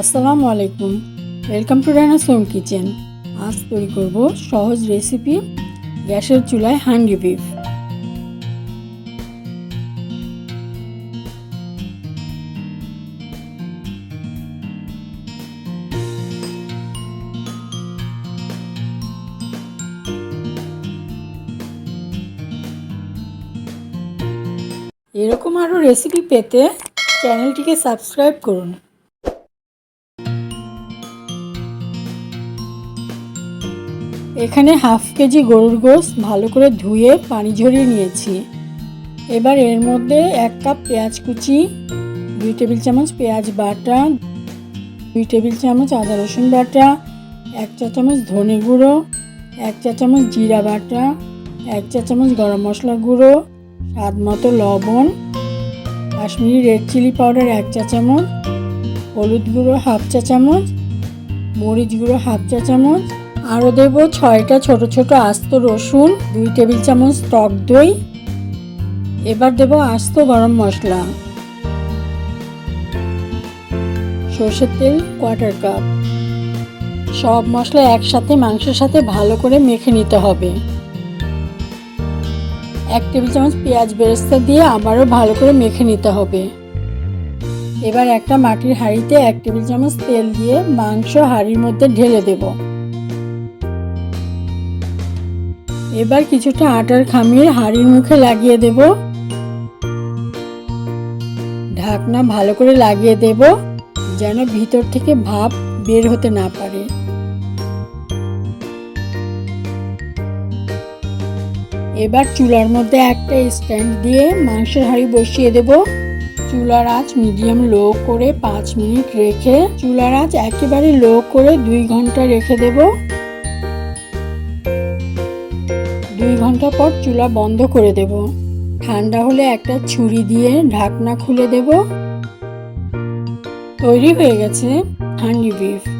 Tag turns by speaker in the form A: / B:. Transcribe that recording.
A: আসসালামু আলাইকুম। Welcome to Rana Som kitchen আজ তৈরি করব সহজ রেসিপি গ্যাসের চুলায় হান্ডি বিফ এরকম আরও রেসিপি পেতে চ্যানেলটিকে সাবস্ক্রাইব করুন। এখানে হাফ কেজি গরুর গোস ভালো করে ধুয়ে পানি ঝরিয়ে নিয়েছি। এবার এর মধ্যে এক কাপ পেঁয়াজ কুচি, দুই টেবিল চামচ পেঁয়াজ বাটা, দুই টেবিল চামচ আদা রসুন বাটা, এক চা চামচ ধনে গুঁড়ো, এক চা চামচ জিরা বাটা, এক চা চামচ গরম মশলা গুঁড়ো, স্বাদ মতো লবণ, কাশ্মীরি রেড চিলি পাউডার এক চা চামচ, হলুদ গুঁড়ো হাফ চা চামচ, মরিচ গুঁড়ো হাফ চা চামচ আরও দেব ছয়টা ছোট ছোট আস্ত রসুন, দুই টেবিল চামচ টক দই। এবার দেব আস্ত গরম মশলা। সর্ষের তেল কোয়ার্টার কাপ সব মশলা একসাথে মাংসের সাথে ভালো করে মেখে নিতে হবে। এক টেবিল চামচ পেঁয়াজ বেরেস্তা দিয়ে আবারও ভালো করে মেখে নিতে হবে। এবার একটা মাটির হাঁড়িতে এক টেবিল চামচ তেল দিয়ে মাংস হাঁড়ির মধ্যে ঢেলে দেব। এবার কিছুটা আটার খামির হাঁড়ির মুখে লাগিয়ে দেব। ঢাকনা ভালো করে লাগিয়ে দেব, যেন ভিতর থেকে ভাপ বের হতে না পারে। এবার চুলার মধ্যে একটা স্ট্যান্ড দিয়ে মাংসের হাঁড়ি বসিয়ে দেব। চুলার আঁচ মিডিয়াম লো করে পাঁচ মিনিট রেখে চুলার আঁচ একেবারে লো করে দুই ঘণ্টা রেখে দেব। দুই ঘণ্টা পর চুলা বন্ধ করে দেব। ঠান্ডা হলে একটা ছুরি দিয়ে ঢাকনা খুলে দেব। তৈরি হয়ে গেছে হান্ডি বিফ।